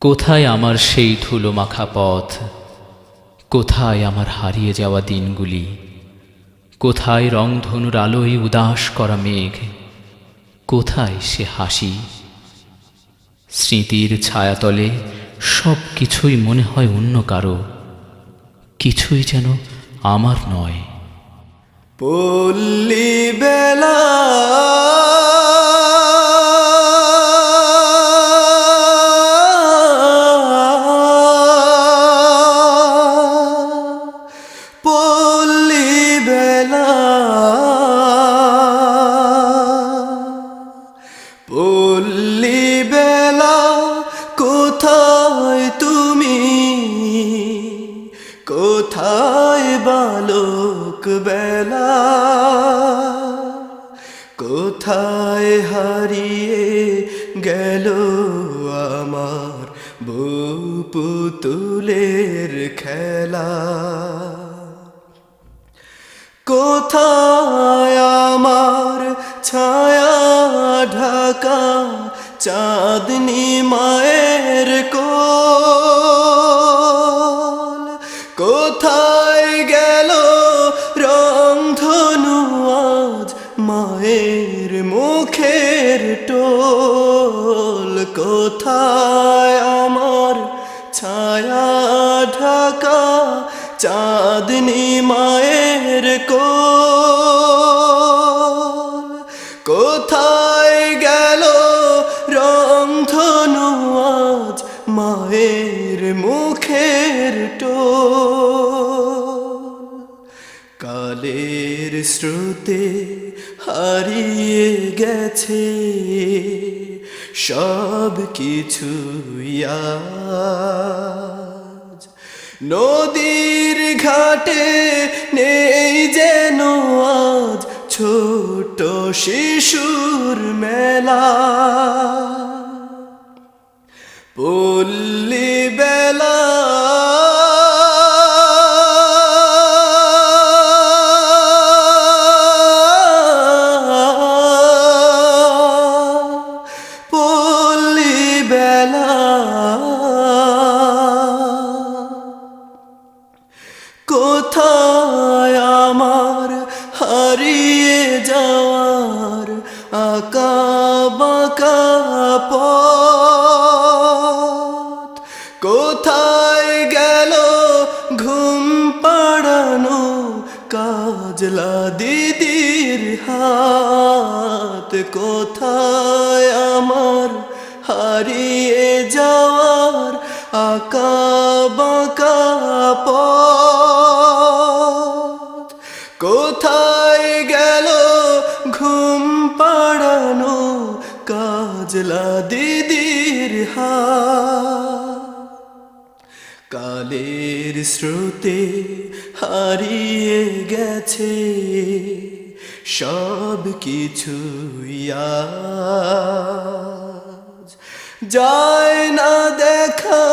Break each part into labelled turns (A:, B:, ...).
A: কোথায় আমার সেই ধুলো মাখা পথ? কোথায় আমার হারিয়ে যাওয়া দিনগুলি? কোথায় রংধনুর আলোয় উদাস করা মেঘ? কোথায় সে হাসি? স্মৃতির ছায়াতলে সব কিছুই মনে হয় অন্য কারও। কিছুই যেন আমার নয়।
B: বেলা বেলা কোথায় হারিয়ে গেল আমার বউ পুতুলের খেলা? কোথায় আমার ছায়া ঢাকা, চাঁদনি মায়ের কোল? মুখের টোল কোথায়? আমার ছায়া ঢাকা চাঁদনি মায়ের কোল। কোথায় গেল রংধনু আজ মায়ের মুখের টোল? কালের স্রোতে হারিয়ে গেছে সব কিছু নদীর ঘাটে নেই যেন আজ ছোট শিশুর মেলা। বেলা। কোথায় আমার হারিয়ে যাওয়ার আঁকা বাঁকা পথ? কোথায় গেল ঘুম পাড়ানো কাজলা দিদির হাত? কোথায় আমার হারিয়ে যাওয়ার আঁকা বাঁকা কোথায় গেল ঘুম পাড়ানো কাজলা দিদির হা কালের স্রোতে হারিয়ে গেছে সব কিছু আজ। যায় না দেখা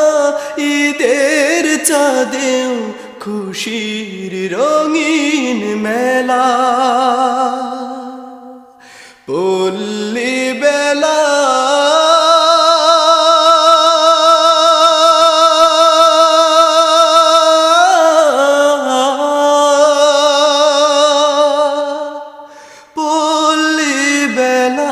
B: ঈদের চাঁদেও খুশির রঙিন মেলা। পল্লী বেলা পল্লী বেলা